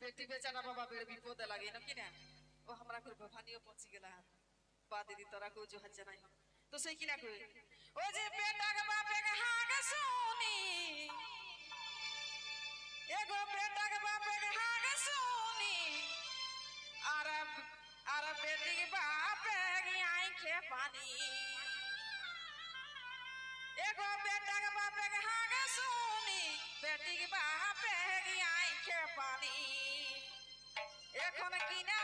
बेटी बेचारा बाबा बेड़ विपदे लागे न कि ना ओ हमरा के भवानियो पहुंच गेला बा दीदी तोरा को जो हज नहीं तो से कि ना कोई ओ जे बेटा के बापे के हाग सोनी एगो बेटा के बापे के हाग सोनी अरे अरे बेटी के बापे की आंखें पानी বেটিক বাপেক আইখে পানি এগো বেটাক বাপেক হাগ শুনি বেটিক বাপেক আইখে পানি এখন কিনা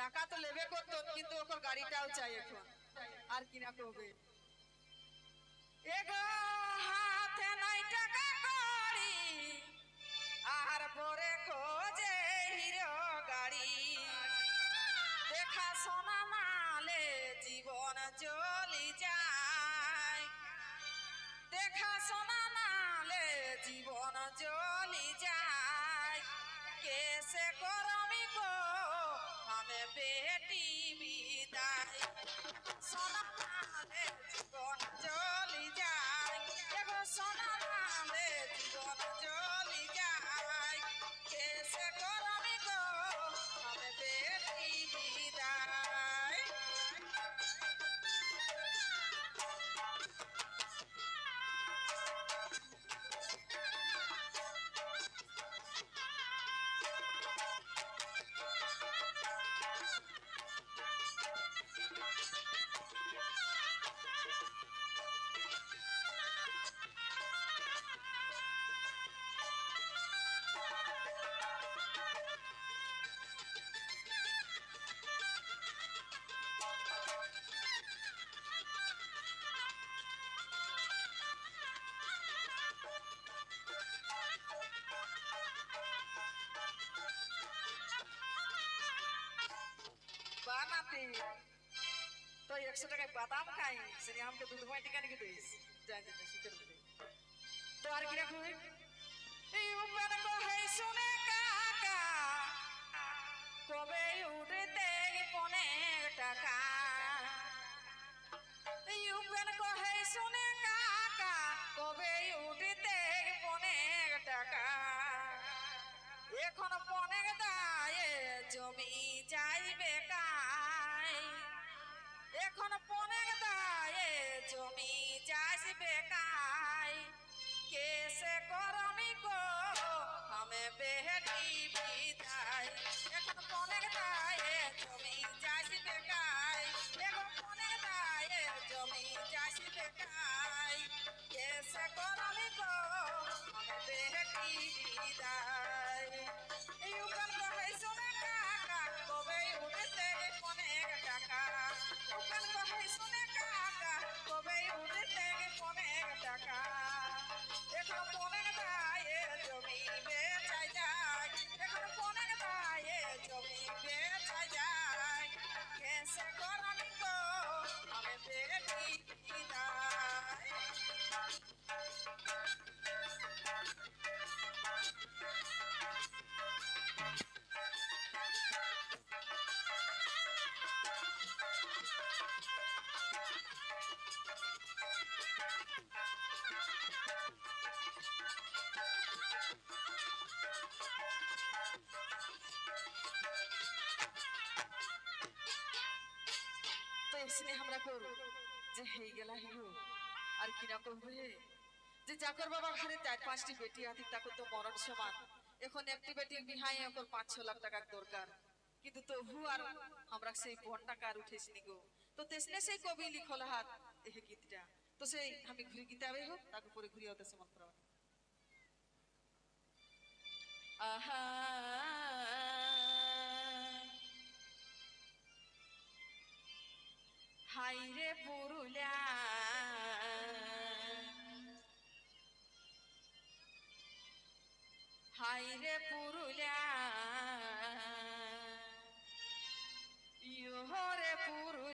টাকা তো লেবে করতো, কিন্তু ওর গাড়িটাও চাই এখন। আর কিনা করবে? এগো হাতে নাই টাকা কড়ি, আর পরে খোঁজে হিরো গাড়ি। দেখা সোনা মালে জীবন চলি যায়। দেখা সোনা নালে জীবন চলি যায়। কেসে করমি গো সোনা নালে জীবন চলি বানাতে তো একশো টাকায় বাদাম খাই সেটি আমাকে দুধ মাটি কেন কি দিস জানি না শীতের মধ্যে তো আর কিরা কই ইউপেন কহে শুনে কাকা কবে উঠতে পনেক টাকা ইউপেন কহে যাইবে কাই কেসে করমি গো আমি বেহটি বিদায় এখন পনেক দায়ে জমি যাইবে কাই এখন পনেক দায়ে জমি যাইবে কাই কেসে করমি গো আমি বেহটি বিদায় এসনে আমরা করু যে হয়ে গেলা হিরো, আর কি না করবে যে চাকর বাবা ঘরে চার পাঁচটি বেটি আছে তাকে তো মরণ সমান। এখন একটি বেটির বিহাই, এখন পাঁচ ছ লাখ টাকার দরকার। কিন্তু তবু আর আমরা সেই বন টাকা আর উঠেছিনি গো? তো তেসনে সেই কবি লিখল হাত, এহে গীতটা। তো সেই আমি ঘুরি গীতে আবে হোক তাকে পরে ঘুরি হতে সমান আহা হাইরে পুরুলিয়া। হাইরে পুরুলিয়া। ইহরে পুরুলিয়া।